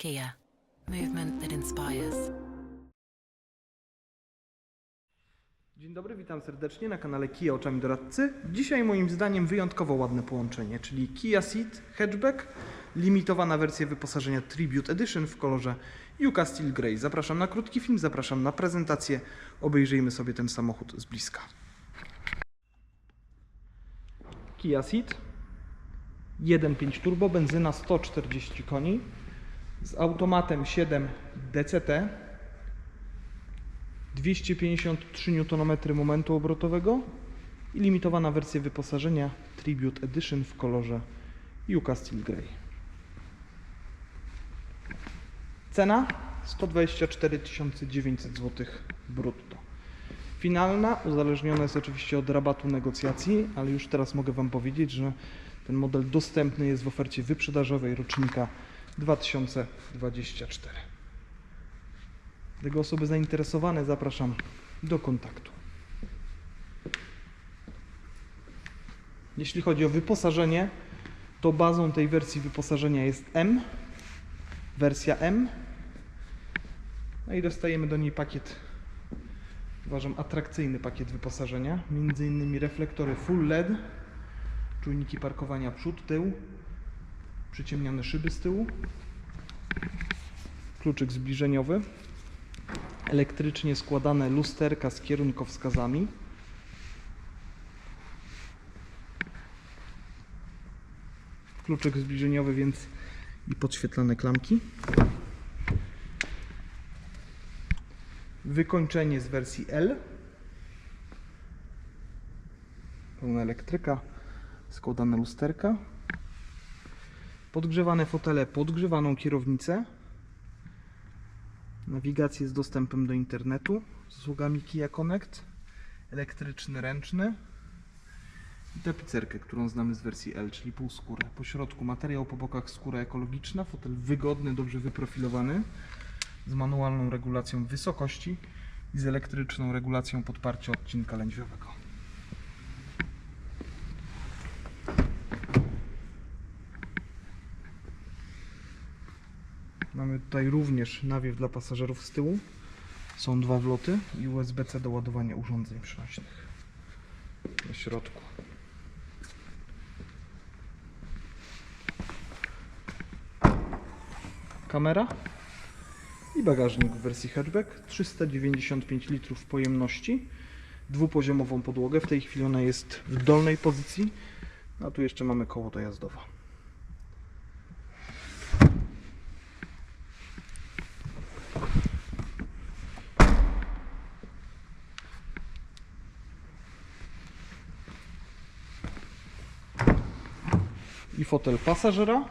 Kia, movement that inspires. Dzień dobry, witam serdecznie na kanale Kia Oczami Doradcy. Dzisiaj moim zdaniem wyjątkowo ładne połączenie, czyli Kia Ceed Hatchback, limitowana wersja wyposażenia Tribute Edition w kolorze Yuka Steel Grey. Zapraszam na krótki film, zapraszam na prezentację. Obejrzyjmy sobie ten samochód z bliska. Kia Ceed 1.5 turbo, benzyna 140 koni z automatem 7 DCT 253 Nm momentu obrotowego i limitowana wersja wyposażenia Tribute Edition w kolorze Yuka Steel Grey. Cena 124 900 zł brutto. Finalna uzależniona jest oczywiście od rabatu negocjacji, ale już teraz mogę Wam powiedzieć, że ten model dostępny jest w ofercie wyprzedażowej rocznika 2024. Tego osoby zainteresowane zapraszam do kontaktu. Jeśli chodzi o wyposażenie, to bazą tej wersji wyposażenia jest M, wersja M. No i dostajemy do niej pakiet, uważam, atrakcyjny pakiet wyposażenia, między innymi reflektory full LED, czujniki parkowania przód, tył, przyciemniane szyby z tyłu, kluczyk zbliżeniowy, elektrycznie składane lusterka z kierunkowskazami. Kluczyk zbliżeniowy, więc i podświetlane klamki. Wykończenie z wersji L. Pełna elektryka, składane lusterka. Podgrzewane fotele, podgrzewaną kierownicę. Nawigację z dostępem do internetu z usługami Kia Connect, elektryczny ręczny i tapicerkę, którą znamy z wersji L, czyli półskórę. Po środku materiał, po bokach skóra ekologiczna, fotel wygodny, dobrze wyprofilowany, z manualną regulacją wysokości i z elektryczną regulacją podparcia odcinka lędźwiowego. Mamy tutaj również nawiew dla pasażerów z tyłu. Są dwa wloty i USB-C do ładowania urządzeń przenośnych. Na środku. Kamera i bagażnik w wersji hatchback. 395 litrów pojemności. Dwupoziomową podłogę. W tej chwili ona jest w dolnej pozycji. A tu jeszcze mamy koło dojazdowe. I fotel pasażera.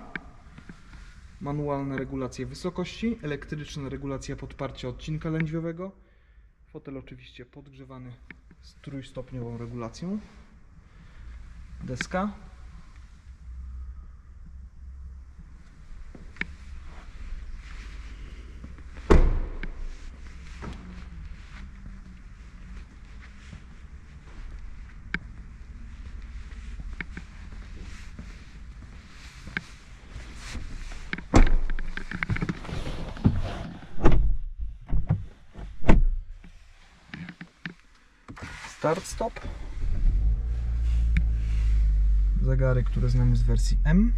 Manualne regulacje wysokości, elektryczna regulacja podparcia odcinka lędźwiowego. Fotel oczywiście podgrzewany z trójstopniową regulacją. Deska. Start stop. Zegary, które znamy z wersji M.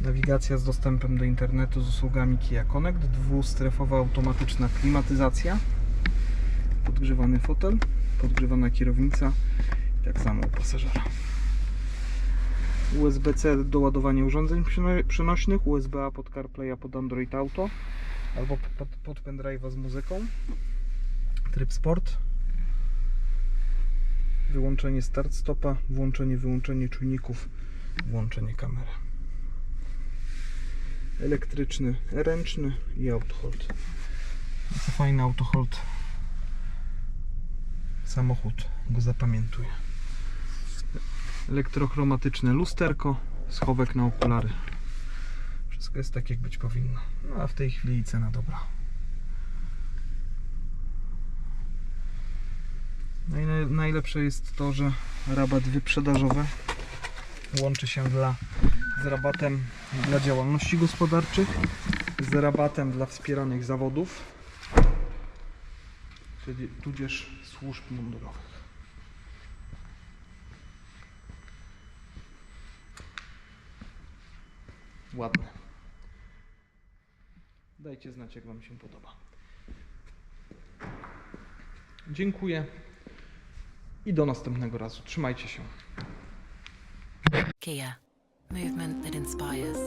Nawigacja z dostępem do internetu z usługami Kia Connect. Dwustrefowa automatyczna klimatyzacja. Podgrzewany fotel, podgrzewana kierownica tak samo u pasażera. USB-C do ładowania urządzeń przenośnych, USB-A pod CarPlaya pod Android Auto albo pod, pod pendrive'a z muzyką. Tryb Sport wyłączenie start stopa, włączenie, wyłączenie czujników, włączenie kamery. Elektryczny, ręczny i autohold. Co fajny autohold. Samochód go zapamiętuje. Elektrochromatyczne lusterko, schowek na okulary. Wszystko jest tak jak być powinno. No a w tej chwili cena dobra. Najlepsze jest to, że rabat wyprzedażowy łączy się dla, z rabatem dla działalności gospodarczych z rabatem dla wspieranych zawodów, czyli tudzież służb mundurowych. Ładne. Dajcie znać, jak Wam się podoba. Dziękuję i do następnego razu. Trzymajcie się. Kia. Movement that inspires.